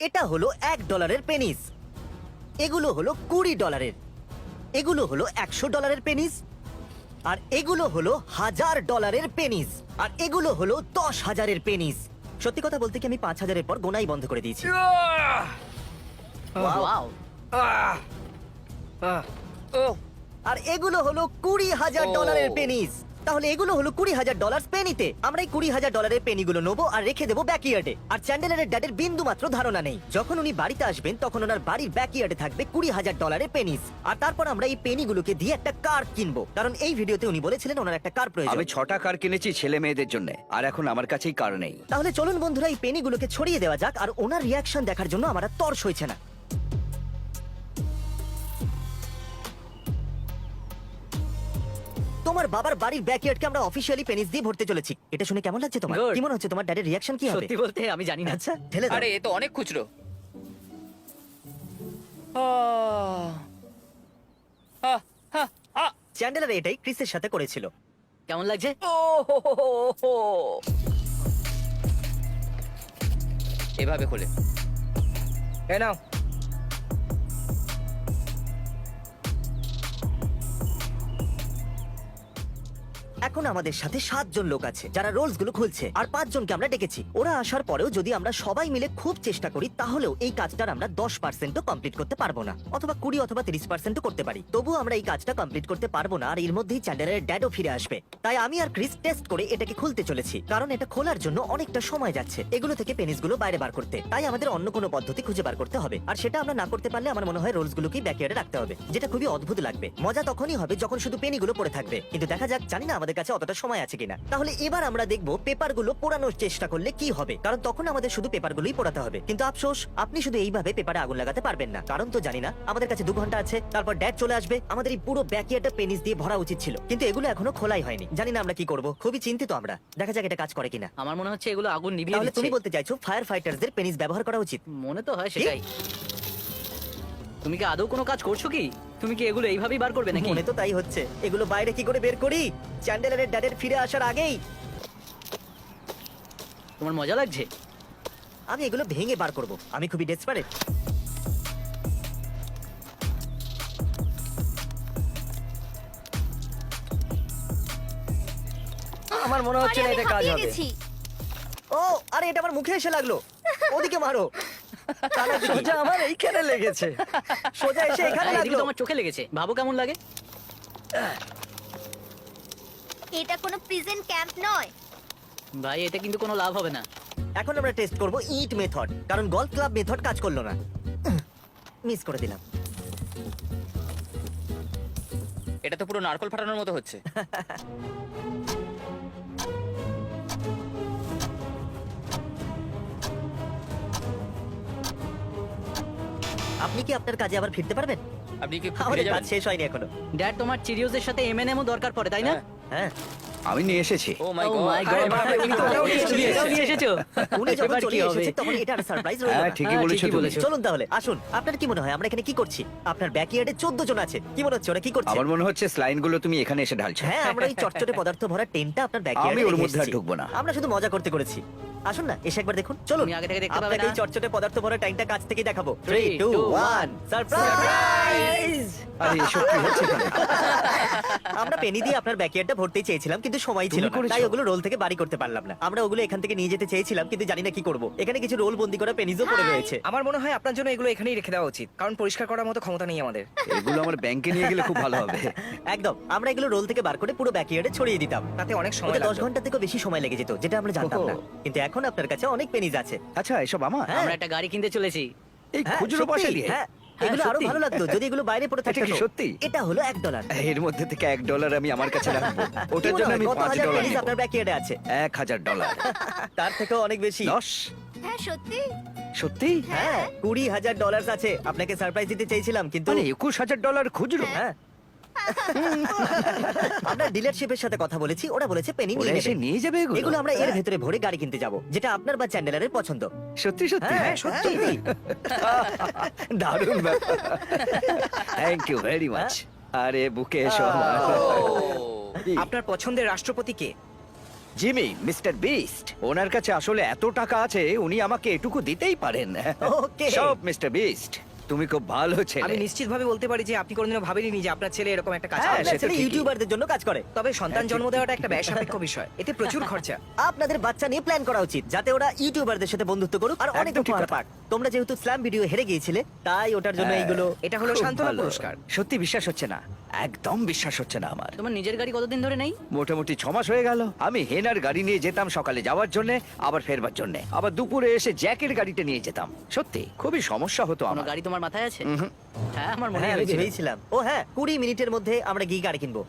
এটা হলো এক ডলারের পেনিস। এগুলো হলো কুড়ি ডলারের। এগুলো হলো একশো ডলারের পেনিস। আর এগুলো হলো হাজার ডলারের পেনিস। আর এগুলো হলো দশ হাজারের পেনিস। সত্যি কথা বলতে কি আমি পাঁচ হাজারের পর গোনাই বন্ধ করে দিয়েছি। ওয়াও। আর এগুলো হলো কুড়ি হাজার ডলারের পেনিস। তাহলে এগুলো হলো কুড়ি হাজার ডলার পেনিতে আমরা এই কুড়ি হাজার ডলারের পেনিগুলো নেব আর রেখে দেবো ব্যাকইয়ার্ডে আর চ্যান্ডেলারের ড্যাডের বিন্দু মাত্র ধারণা নেই। যখন উনি বাড়িতে আসবেন তখন ওনার বাড়ির ব্যাকইয়ার্ডে থাকবে কুড়ি হাজার ডলারের পেনিস আর তারপর আমরা এই পেনিগুলোকে দিয়ে একটা কার কিনবো। কারণ এই ভিডিওতে উনি বলেছিলেন ওনার একটা কার প্রয়োজন। আমি ছটা কার কিনেছি ছেলে মেয়েদের জন্য। আর এখন আমার কাছেই কার নেই। তাহলে চলুন বন্ধুরা এই পেনিগুলোকে ছড়িয়ে দেওয়া যাক। আর ওনার রিয়াকশন দেখার জন্য আমার তর্স হয়েছে না। তোমার বাবার বাড়ির ব্যাকইয়ার্ডকে আমরা অফিসিয়ালি পেনিস দিয়ে ভরতে চলেছি। এটা শুনে কেমন লাগছে তোমার? Good. কি মনে হচ্ছে তোমার ড্যাডের রিয়াকশন কি হবে? সত্যি বলতে আমি জানি না। আচ্ছা ঠেলে দাও। আরে এ তো অনেক খুচরো। আহ, আহ, আহ, চ্যান্ডেলার এটাই ক্রিসের সাথে করেছিল। কেমন লাগছে? ও হো হো হো হো। এভাবে খোলে। এ নাও। এখন আমাদের সাথে সাতজন লোক আছে, যারা রোলসগুলো খুলছে, আর পাঁচজনকে আমরা ডেকেছি। ওরা আসার পরেও যদি আমরা সবাই মিলে খুব চেষ্টা করি, তাহলেও এই কাজটার আমরা দশ পার্সেন্টও কমপ্লিট করতে পারব না। অথবা কুড়ি অথবা তিরিশ পার্সেন্টও করতে পারি। তবুও আমরা এই কাজটা কমপ্লিট করতে পারব না, আর এর মধ্যেই চ্যান্ডেলের ড্যাডও ফিরে আসবে। তাই আমি আর ক্রিস টেস্ট করে এটাকে খুলতে চলেছি, কারণ এটা খোলার জন্য অনেকটা সময় যাচ্ছে এগুলো থেকে পেনিসগুলো বাইরে বার করতে। তাই আমাদের অন্য কোনো পদ্ধতি খুঁজে বার করতে হবে, আর সেটা আমরা না করতে পারলে আমার মনে হয় রোলস গুলোকেই ব্যাকয়ার্ডে রাখতে হবে, যেটা খুবই অদ্ভুত লাগবে। মজা তখনই হবে যখন শুধু পেনিগুলো পড়ে থাকবে। কিন্তু দেখা যাক, জানি না আমাদের কাছে অতটা সময় আছে কিনা। তাহলে এবার আমরা দেখব পেপারগুলো পোড়ানোর চেষ্টা করলে কি হবে। কারণ তখন আমাদের শুধু পেপারগুলোই পোড়াতে হবে। কিন্তু আফসোস আপনি শুধু এইভাবে পেপারে আগুন লাগাতে পারবেন না। কারণ তো জানি না আমাদের কাছে দু ঘণ্টা আছে তারপর ড্যাড চলে আসবে। আমাদের এই পুরো ব্যাকইয়ার্ডটা পেনিস দিয়ে ভরা উচিত ছিল। কিন্তু এগুলো এখনও খোলাই হয়নি। জানি না আমরা কি করব। খুবই চিন্তিত আমরা। দেখা যাক এটা কাজ করে কিনা। আমার মনে হচ্ছে এগুলো আগুন নিভিয়ে তাহলে তুমি বলতে চাইছো ফায়ার ফাইটারদের পেনিস ব্যবহার করা উচিত? মনে তো হয় সেটাই। তুমি কি আদৌ কোনো কাজ করছ কি? তুমি কি এগুলো এইভাবেই বার করবে নাকি? মনে তো তাই হচ্ছে। এগুলো বাইরে কি করে বের করি? চ্যান্ডেলারের ড্যাডের ফিরে আসার আগেই। তোমার মজা লাগছে? আমি এগুলো ভেঙে বার করব। আমি খুবই ডেসপারেট আমার মনে হচ্ছে না এটা কাজ হবে। ও আরে এটা আমার মুখে এসে লাগল। ওদিকে মারো। সোজা আমার এইখানে লেগেছে। সোজা এসে এখানে লাগল। তোমার চোখে লেগেছে। ভাবো কেমন লাগে? এটা কোনো প্রিজেন্ট ক্যাম্প নয়। ভাই এতে কিন্তু কোনো লাভ হবে না। এখন আমরা টেস্ট করব ইট মেথড কারণ গলফ ক্লাব মেথড কাজ করল না। মিস করে দিলাম। এটা তো পুরো নারকল ফাটানোর মতো হচ্ছে। আপনি কি আপনার কাজে আবার ফিরতে পারবেন? আপনি কি ফিরে আমাদের কাজ শেষ হয়নি এখনও। ড্যাড তোমার চিরিওজের সাথে এমএনএমও দরকার পড়ে তাই না? হ্যাঁ। হ্যাঁ। আমি নিয়ে এসেছি। ও মাই গড God, বাবা, তুমি তো ওটাও নিয়ে এসেছ। উনি যখন চলে এসেছে তখন এটা আর সারপ্রাইজ রইল। হ্যাঁ ঠিকই হ্যাঁ, বলেছ তুমি। বলেছ। চলুন তাহলে আসুন। আপনার কি মনে হয় আমরা এখানে কি করছি? আপনার ব্যাকইয়ার্ডে চোদ্দ জন আছে। কি মনে হচ্ছে ওরা কি করছে? আমার মনে হচ্ছে স্লাইনগুলো তুমি এখানে এসে ঢালছো। হ্যাঁ আমরা এই চটচটে পদার্থ ভরা টেনটা আপনার ব্যাকইয়ার্ডে আমি ওর মধ্যে ঢুকবো না। আমরা শুধু মজা করতে করেছি। আসুন না এসে একবার দেখুন। চলুন তুমি আগে থেকে দেখতে পাবে আপনাকে এই না। চটচটে পদার্থ ভরা ট্যাঙ্কটা কাছ থেকেই দেখাবো। Three, 3 2 two, 1 সারপ্রাইজ আরে এসব কি হচ্ছে এখানে? আমরা পেনি দিয়ে আপনার ব্যাকইয়ার্ডটা ভরতেই চেয়েছিলাম কিন্তু সময় ছিল তুমি না। করেছ? তাই ওগুলো রোল থেকে বাড়ি করতে পারলাম না। আমরা ওগুলো এখান থেকে নিয়ে যেতে চেয়েছিলাম কিন্তু জানি না কি করব। এখানে কিছু রোল বন্দি করা পেনিজও পড়ে! রয়েছে। আমার মনে হয় আপনার জন্য এগুলো এখানেই রেখে দেওয়া উচিত কারণ পরিষ্কার করার মতো ক্ষমতা নেই আমাদের। এগুলো আমার ব্যাংকে নিয়ে গেলে খুব ভালো হবে। একদম আমরা এগুলো রোল থেকে বার করে পুরো ব্যাকইয়ার্ডে ছড়িয়ে দিতাম। তাতে অনেক সময় ওটা দশ লাগতো। ঘণ্টা থেকেও বেশি সময় লেগে যেত যেটা আমরা জানতাম না। কিন্তু এখন আপনার কাছে অনেক পেনিজ আছে। আচ্ছা এসব আমার? হ্যাঁ। আমরা একটা গাড়ি কিনতে চলেছি। এই হ্যাঁ, খুচরো সত্যি, পয়সা দিয়ে? হ্যাঁ হ্যাঁ, এগুলো আরও সত্যি। ভালো লাগতো যদি এগুলো বাইরে পড়ে এটা থাকতো। কি সত্যি? এটা হলো এক ডলার এর মধ্যে থেকে এক ডলার আমি আমার কাছে রাখব। ওটার জন্য আমি কত পাঁচ হাজার ডলার পেনিস নেব। আপনার ব্যাকইয়ার্ডে আছে? এক হাজার ডলার তার থেকেও অনেক বেশি। দশ? হ্যাঁ সত্যি। সত্যি? হ্যাঁ কুড়ি হাজার ডলার আছে। আপনাকে সারপ্রাইজ দিতে চেয়েছিলাম কিন্তু মানে একুশ হাজার ডলার খুচরো? হ্যাঁ। আমরা ডিলারশিপের সাথে কথা বলেছি ওরা বলেছে পেনি ওরা নিয়ে এসে নেবে। নিয়ে যাবে এগুলো। এগুলো আমরা এর ভেতরে ভরে গাড়ি কিনতে যাব যেটা আপনার বা চ্যান্ডেলারের পছন্দ। সত্যি সত্যি। হ্যাঁ, হ্যাঁ সত্যি। দারুণ ব্যাপার। থ্যাংক ইউ ভেরি মাচ আরে বুকে এসো আমার। আপনার পছন্দের রাষ্ট্রপতি কে? Jimmy mister Beast. ওনার কাছে আসলে এত টাকা আছে উনি আমাকে এটুকু দিতেই পারেন। Okay. সব মিস্টার বিস্ট। তুমি খুব ভালো ছেলে আমি নিশ্চিত নিশ্চিতভাবে বলতে পারি যে আপনি কোনোদিনও ভাবেননি যে আপনার ছেলে এরকম একটা কাজ হ্যাঁ, করবে সে তো ছেলে ঠিকই। ইউটিউবারদের জন্য কাজ করে তবে সন্তান হ্যাঁ, জন্ম দেওয়াটা একটা ব্যয় সাপেক্ষ বিষয় এতে প্রচুর খরচা আপনাদের বাচ্চা নিয়ে প্ল্যান করা উচিত যাতে ওরা ইউটিউবারদের সাথে বন্ধুত্ব করুক আর অনেক একদম ঠিক উপহার কথা। পাক তোমরা যেহেতু স্ল্যাম ভিডিও হেরে গিয়েছিলে তাই ওটার জন্য হ্যাঁ। এইগুলো এটা হলো খুব সান্ত্বনা ভালো। পুরস্কার সত্যি বিশ্বাস হচ্ছে না একদম বিশ্বাস হচ্ছে না আমার। তোমার নিজের গাড়ি কতদিন ধরে নেই? মোটামুটি ছ মাস হয়ে গেল। আমি হেনার গাড়ি নিয়ে যেতাম সকালে যাওয়ার জন্য আবার ফেরবার জন্য। আবার দুপুরে এসে জ্যাকের গাড়িটা নিয়ে যেতাম। সত্যি খুবই সমস্যা হতো আমার। গাড়ি তোমার মাথায় আছে? হ্যাঁ আমার মনে হয় আমি হয়েছিল। ভেবেছিলাম। ও হ্যাঁ কুড়ি মিনিটের মধ্যে আমরা গিয়ে গাড়ি কিনবো।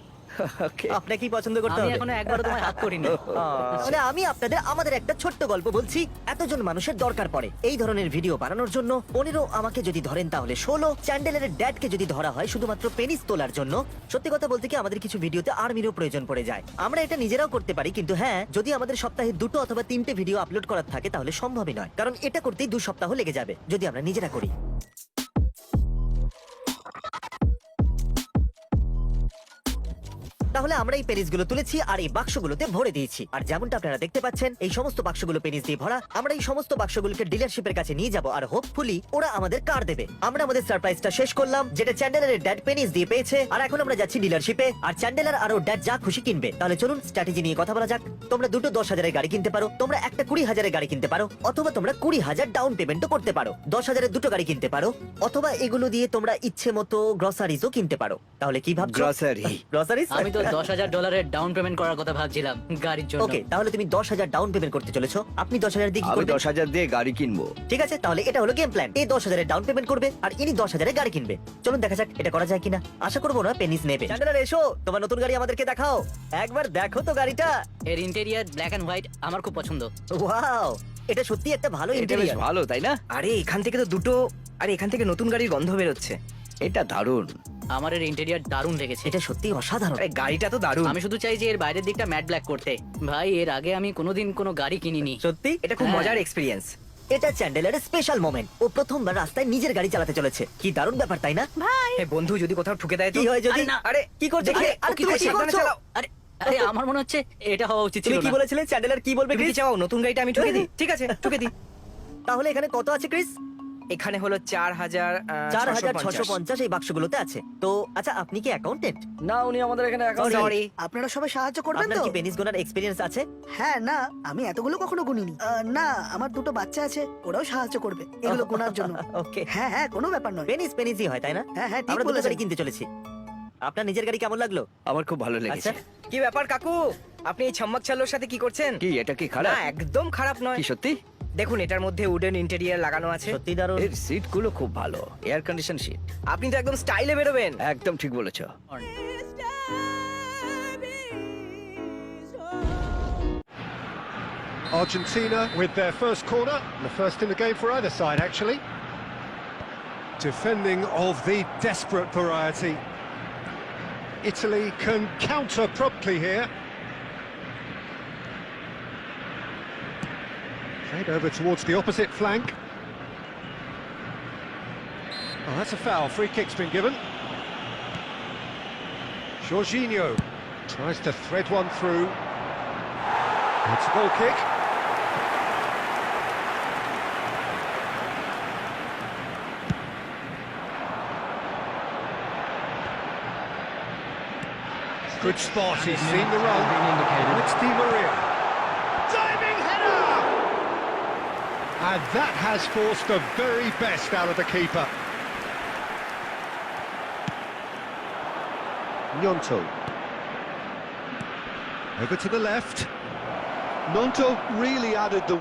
Okay. আপনাকে কি পছন্দ করতে আমি হবে? এখনও একবারও তোমায় হাত করিনি। মানে আমি আপনাদের আমাদের একটা ছোট্ট গল্প বলছি। এতজন মানুষের দরকার পড়ে। এই ধরনের ভিডিও বানানোর জন্য পনেরো আমাকে যদি ধরেন তাহলে ষোলো। চ্যান্ডেলের ড্যাডকে যদি ধরা হয় শুধুমাত্র পেনিস তোলার জন্য। সত্যি কথা বলতে কি আমাদের কিছু ভিডিওতে আর্মিরও প্রয়োজন পড়ে যায়। আমরা এটা নিজেরাও করতে পারি কিন্তু হ্যাঁ যদি আমাদের সপ্তাহে দুটো অথবা তিনটে ভিডিও আপলোড করার থাকে তাহলে সম্ভবই নয়। কারণ এটা করতেই দু সপ্তাহ লেগে যাবে যদি আমরা নিজেরা করি। তাহলে আমরা এই পেনিসগুলো তুলেছি আর এই বাক্সগুলোতে ভরে দিয়েছি। আর যেমনটা আপনারা দেখতে পাচ্ছেন এই সমস্ত বাক্সগুলো পেনিস দিয়ে ভরা। আমরা এই সমস্ত বাক্সগুলোকে ডিলারশিপের কাছে নিয়ে যাব আর হোপফুলি ওরা আমাদের কার দেবে। আমরা আমাদের সারপ্রাইজটা শেষ করলাম যেটা চ্যান্ডেলারের ড্যাড পেনিস দিয়ে পেয়েছে। আর এখন আমরা যাচ্ছি ডিলারশিপে আর চ্যান্ডেলার আর ওর ড্যাড যা খুশি কিনবে। তাহলে চলুন স্ট্র্যাটেজি নিয়ে কথা বলা যাক। তোমরা দুটো দশ হাজারের গাড়ি কিনতে পারো তোমরা একটা কুড়ি হাজারের গাড়ি কিনতে পারো অথবা তোমরা কুড়ি হাজার ডাউন পেমেন্টও করতে পারো। দশ হাজারের দুটো গাড়ি কিনতে পারো অথবা এগুলো দিয়ে তোমরা ইচ্ছে মতো গ্রসারিজও কিনতে পারো। তাহলে কি ভাবছ? Grocery। গ্রসারিজ আমি তো দশ হাজার ডলারের ডাউন পেমেন্ট করার কথা ভাবছিলাম গাড়ির জন্য। ওকে তাহলে তুমি দশ হাজার ডাউন পেমেন্ট করতে চলেছো। আপনি দশ হাজার দিয়ে কি আমি করবেন? দশ হাজার দিয়ে গাড়ি কিনবো। ঠিক আছে তাহলে এটা হলো গেম প্ল্যান এই দশ হাজারের ডাউন পেমেন্ট করবে আর ইনি দশ হাজারের গাড়ি কিনবে। চলুন দেখা যাক এটা করা যায় কিনা। আশা করব না পেনিস নেবে। চ্যান্ডেলার এসো! তোমার নতুন গাড়ি আমাদেরকে দেখাও। একবার দেখো তো গাড়িটা। এর ইন্টেরিয়ার ব্ল্যাক এন্ড হোয়াইট আমার খুব পছন্দ। ওয়াও এটা সত্যি একটা ভালো এটা বেশ ইন্টেরিয়র ভালো তাই না? আরে এখান থেকে তো দুটো আরে এখান থেকে নতুন গাড়ির গন্ধ বেরোচ্ছে। এটা দারুণ। আমার এর ইন্টেরিয়ার দারুণ লেগেছে। এটা সত্যি অসাধারণ। আরে গাড়িটা তো দারুণ। আমি শুধু চাই যে এর বাইরের দিকটা ম্যাট ব্ল্যাক করতে। ভাই এর আগে আমি কোনোদিন কোনো গাড়ি কিনিনি। সত্যি? এটা খুব হ্যাঁ। মজার এক্সপিরিয়েন্স এটা চ্যান্ডেলারের স্পেশাল মোমেন্ট ও প্রথমবার রাস্তায় নিজের গাড়ি চালাতে চলেছে। কি দারুণ ব্যাপার তাই না? ভাই। বন্ধু যদি কোথাও ঠুকে দেয় তো? কি হয় যদি? আরে না, আরে কি করছ? দেখি, কি? ও কি তুমি? সাবধানে চালাও। আরে আরে আমার মনে হচ্ছে এটা হওয়া উচিত তুমি ছিল কি না। বলেছিলে চ্যান্ডেলার কি বলবে তুমি কি? চাও নতুন গাড়িটা আমি ঠুকে দিই। ঠিক আছে ঠুকে দিই। তাহলে এখানে কত আছে ক্রিস এখানে হলো চার হাজার চার হাজার ছশো পঞ্চাশ। এই বাক্সগুলোতে আছে। তো আচ্ছা আপনি কি অ্যাকাউন্টেন্ট না উনি আমাদের এখানে সরি আপনারা সবাই সাহায্য করবেন আপনার তো? কি পেনিস গোনার এক্সপিরিয়েন্স আছে? হ্যাঁ না আমি এতগুলো কখনো গুনিনি। আহ, না আমার দুটো বাচ্চা আছে ওরাও সাহায্য করবে এগুলো গোনার জন্য। ওকে হ্যাঁ হ্যাঁ কোনো ব্যাপার নয়। পেনিস পেনিসই হয় তাই না? হ্যাঁ হ্যাঁ ঠিক আমরা দুটো বলেছেন। গাড়ি কিনতে চলেছি। আপনার নিজের গাড়ি কেমন লাগল? আমার খুব ভালো আচ্ছা। লেগেছে কি ব্যাপার কাকু? আপনি এই ছাম্মাক চালোর সাথে কি করছেন? কি এটা কি না খারাপ একদম খারাপ নয়। কি সত্যি? দেখুন এটার মধ্যে উডেন ইন্টেরিয়ার লাগানো আছে সত্যি দারুণ এর সিটগুলো খুব ভালো এয়ার কন্ডিশন সিট আপনি তো একদম স্টাইলে বেরোবেন একদম ঠিক বলেছ Argentina with their first corner, the first in the game for either side, actually. Defending of the desperate variety. Italy can counter promptly here. Played over towards the opposite flank. Oh, that's a foul. Free kick's been given. Jorginho tries to thread one through. It's a goal kick. Good spot, he's seen the run. It's Di Maria. And that has forced the very best out of the keeper. Nyonto. Over to the left. Nonto really added the